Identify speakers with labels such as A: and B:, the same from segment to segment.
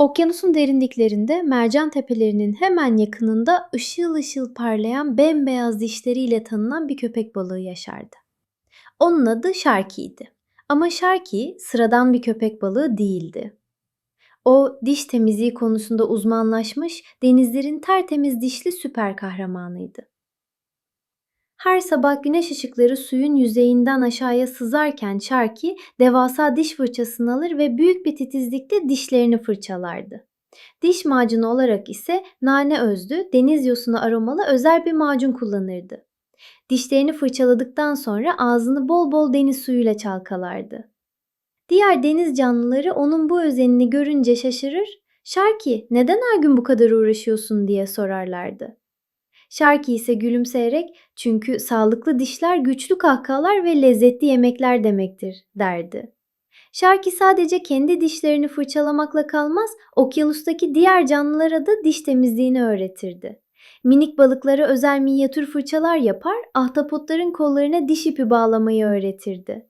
A: Okyanusun derinliklerinde mercan tepelerinin hemen yakınında ışıl ışıl parlayan bembeyaz dişleriyle tanınan bir köpek balığı yaşardı. Onun adı Sharky'ydi. Ama Sharky sıradan bir köpek balığı değildi. O diş temizliği konusunda uzmanlaşmış denizlerin tertemiz dişli süper kahramanıydı. Her sabah güneş ışıkları suyun yüzeyinden aşağıya sızarken Sharky devasa diş fırçasını alır ve büyük bir titizlikle dişlerini fırçalardı. Diş macunu olarak ise nane özlü, deniz yosunu aromalı özel bir macun kullanırdı. Dişlerini fırçaladıktan sonra ağzını bol bol deniz suyuyla çalkalardı. Diğer deniz canlıları onun bu özenini görünce şaşırır, Sharky neden her gün bu kadar uğraşıyorsun diye sorarlardı. Sharky ise gülümseyerek çünkü sağlıklı dişler güçlü kahkahalar ve lezzetli yemekler demektir derdi. Sharky sadece kendi dişlerini fırçalamakla kalmaz, okyanustaki diğer canlılara da diş temizliğini öğretirdi. Minik balıklara özel minyatür fırçalar yapar, ahtapotların kollarına diş ipi bağlamayı öğretirdi.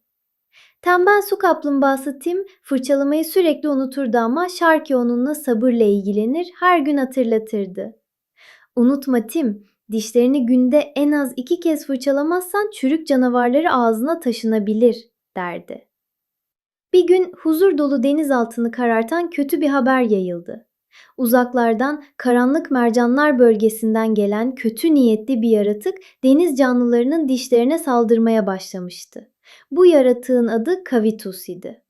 A: Tembel su kaplumbağası Tim fırçalamayı sürekli unuturdu ama Sharky onunla sabırla ilgilenir, her gün hatırlatırdı. Unutma Tim, dişlerini günde en az iki kez fırçalamazsan çürük canavarları ağzına taşınabilir, derdi. Bir gün huzur dolu deniz altını karartan kötü bir haber yayıldı. Uzaklardan karanlık mercanlar bölgesinden gelen kötü niyetli bir yaratık deniz canlılarının dişlerine saldırmaya başlamıştı. Bu yaratığın adı Kavitus idi.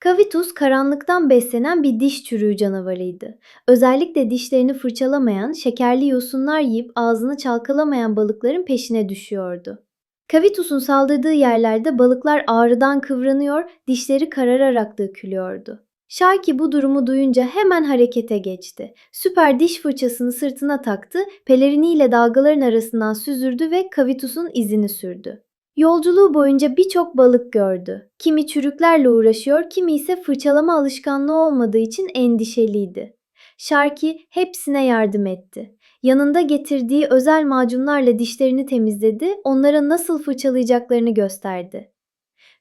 A: Kavitus karanlıktan beslenen bir diş çürüğü canavarıydı. Özellikle dişlerini fırçalamayan, şekerli yosunlar yiyip ağzını çalkalamayan balıkların peşine düşüyordu. Kavitus'un saldırdığı yerlerde balıklar ağrıdan kıvranıyor, dişleri karararak dökülüyordu. Sharky bu durumu duyunca hemen harekete geçti. Süper diş fırçasını sırtına taktı, peleriniyle dalgaların arasından süzüldü ve Kavitus'un izini sürdü. Yolculuğu boyunca birçok balık gördü. Kimi çürüklerle uğraşıyor, kimi ise fırçalama alışkanlığı olmadığı için endişeliydi. Sharky hepsine yardım etti. Yanında getirdiği özel macunlarla dişlerini temizledi, onlara nasıl fırçalayacaklarını gösterdi.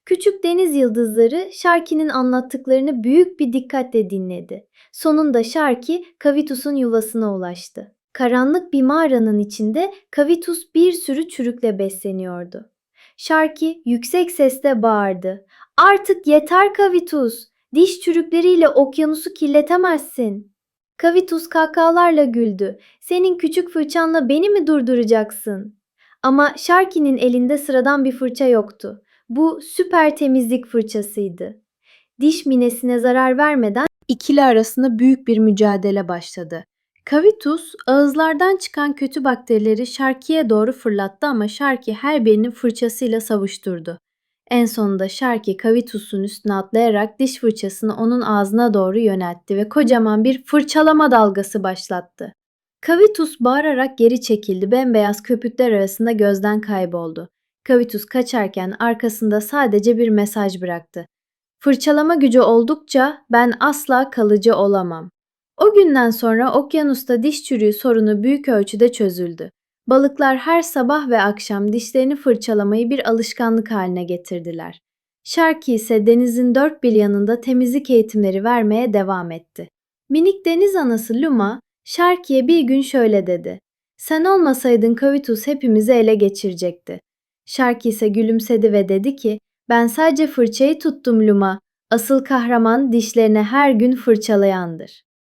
A: Küçük deniz yıldızları Sharky'nin anlattıklarını büyük bir dikkatle dinledi. Sonunda Sharky, Kavitus'un yuvasına ulaştı. Karanlık bir mağaranın içinde Kavitus bir sürü çürükle besleniyordu. Sharky yüksek sesle bağırdı. Artık yeter Kavitus. Diş çürükleriyle okyanusu kirletemezsin. Kavitus kahkahalarla güldü. Senin küçük fırçanla beni mi durduracaksın? Ama Sharky'nin elinde sıradan bir fırça yoktu. Bu süper temizlik fırçasıydı. Diş minesine zarar vermeden ikili arasında büyük bir mücadele başladı. Kavitus ağızlardan çıkan kötü bakterileri Sharky'ye doğru fırlattı ama Sharky her birini fırçasıyla savuşturdu. En sonunda Sharky Kavitus'un üstüne atlayarak diş fırçasını onun ağzına doğru yöneltti ve kocaman bir fırçalama dalgası başlattı. Kavitus bağırarak geri çekildi, bembeyaz köpükler arasında gözden kayboldu. Kavitus kaçarken arkasında sadece bir mesaj bıraktı. Fırçalama gücü oldukça ben asla kalıcı olamam. O günden sonra okyanusta diş çürüğü sorunu büyük ölçüde çözüldü. Balıklar her sabah ve akşam dişlerini fırçalamayı bir alışkanlık haline getirdiler. Sharky ise denizin dört bir yanında temizlik eğitimleri vermeye devam etti. Minik deniz anası Luma, Sharky'ye bir gün şöyle dedi. Sen olmasaydın Kavitus hepimizi ele geçirecekti. Sharky ise gülümsedi ve dedi ki, ben sadece fırçayı tuttum Luma. Asıl kahraman dişlerini her gün fırçalayandır.